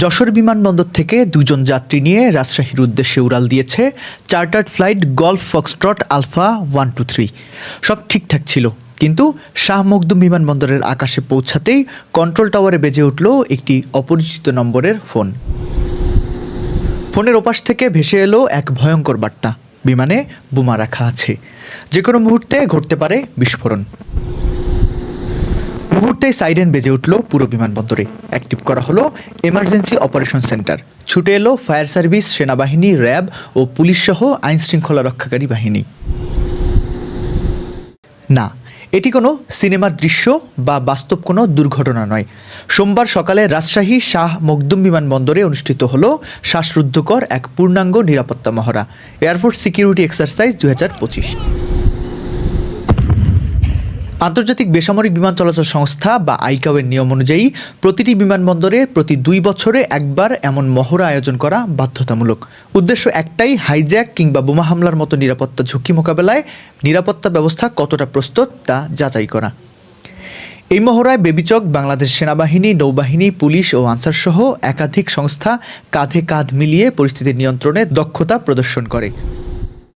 যশোর বিমানবন্দর থেকে দুজন যাত্রী নিয়ে রাজশাহীর উদ্দেশ্যে উড়াল দিয়েছে chartered flight golf foxtrot alpha one two three. সব ঠিকঠাক ছিল, কিন্তু শাহ মখদুম বিমানবন্দরের আকাশে পৌঁছাতেই কন্ট্রোল টাওয়ারে বেজে উঠল একটি অপরিচিত নম্বরের ফোন। ফোনের ওপাশ থেকে ভেসে এলো এক ভয়ঙ্কর বার্তা, বিমানে বোমা রাখা আছে। যে কোনো মুহূর্তে ঘটতে পারে বিস্ফোরণ। মুহূর্তেই সাইরেন বেজে উঠল পুরো বিমানবন্দরে। অ্যাক্টিভ করা হলো এমার্জেন্সি অপারেশন সেন্টার। ছুটে এলো ফায়ার সার্ভিস, সেনাবাহিনী, র্যাব ও পুলিশ সহ আইন শৃঙ্খলা রক্ষাকারী বাহিনী। না, এটি কোনো সিনেমার দৃশ্য বা বাস্তব কোনো দুর্ঘটনা নয়। সোমবার সকালে রাজশাহী শাহ মখদুম বিমানবন্দরে অনুষ্ঠিত হল শ্বাসরুদ্ধকর এক পূর্ণাঙ্গ নিরাপত্তা মহড়া, এয়ারফোর্স সিকিউরিটি এক্সারসাইজ দু হাজার পঁচিশ। আন্তর্জাতিক বেসামরিক বিমান চলাচল সংস্থা বা আইকাওয়ের নিয়ম অনুযায়ী প্রতিটি বিমানবন্দরে প্রতি দুই বছরে একবার এমন মহড়া আয়োজন করা বাধ্যতামূলক। উদ্দেশ্য একটাই, হাইজ্যাক কিংবা বোমা হামলার মতো নিরাপত্তা ঝুঁকি মোকাবেলায় নিরাপত্তা ব্যবস্থা কতটা প্রস্তুত তা যাচাই করা। এই মহড়ায় বেবিচক, বাংলাদেশ সেনাবাহিনী, নৌবাহিনী, পুলিশ ও আনসার সহ একাধিক সংস্থা কাঁধে কাঁধ মিলিয়ে পরিস্থিতি নিয়ন্ত্রণে দক্ষতা প্রদর্শন করে।